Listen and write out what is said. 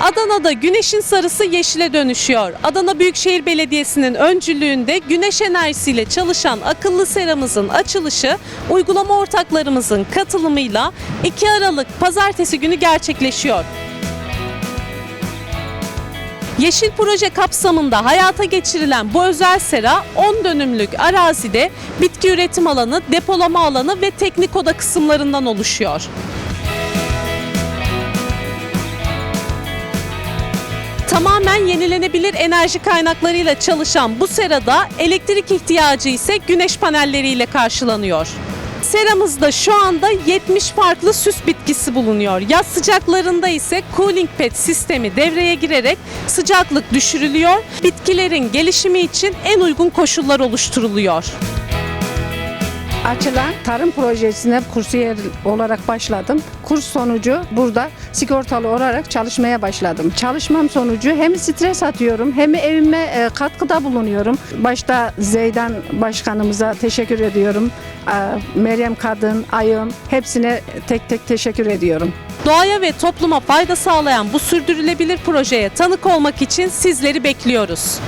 Adana'da güneşin sarısı yeşile dönüşüyor. Adana Büyükşehir Belediyesi'nin öncülüğünde güneş enerjisiyle çalışan akıllı seramızın açılışı uygulama ortaklarımızın katılımıyla 2 Aralık pazartesi günü gerçekleşiyor. Yeşil proje kapsamında hayata geçirilen bu özel sera 10 dönümlük arazide bitki üretim alanı, depolama alanı ve teknik oda kısımlarından oluşuyor. Tamamen yenilenebilir enerji kaynaklarıyla çalışan bu serada elektrik ihtiyacı ise güneş panelleriyle karşılanıyor. Seramızda şu anda 70 farklı süs bitkisi bulunuyor. Yaz sıcaklarında ise cooling pad sistemi devreye girerek sıcaklık düşürülüyor. Bitkilerin gelişimi için en uygun koşullar oluşturuluyor. Açılan tarım projesine kursiyer olarak başladım. Kurs sonucu burada sigortalı olarak çalışmaya başladım. Çalışmam sonucu hem stres atıyorum hem evime e, katkıda bulunuyorum. Başta Zeydan Başkanımıza teşekkür ediyorum. E, Meryem Kadın, Ayım hepsine tek tek teşekkür ediyorum. Doğaya ve topluma fayda sağlayan bu sürdürülebilir projeye tanık olmak için sizleri bekliyoruz.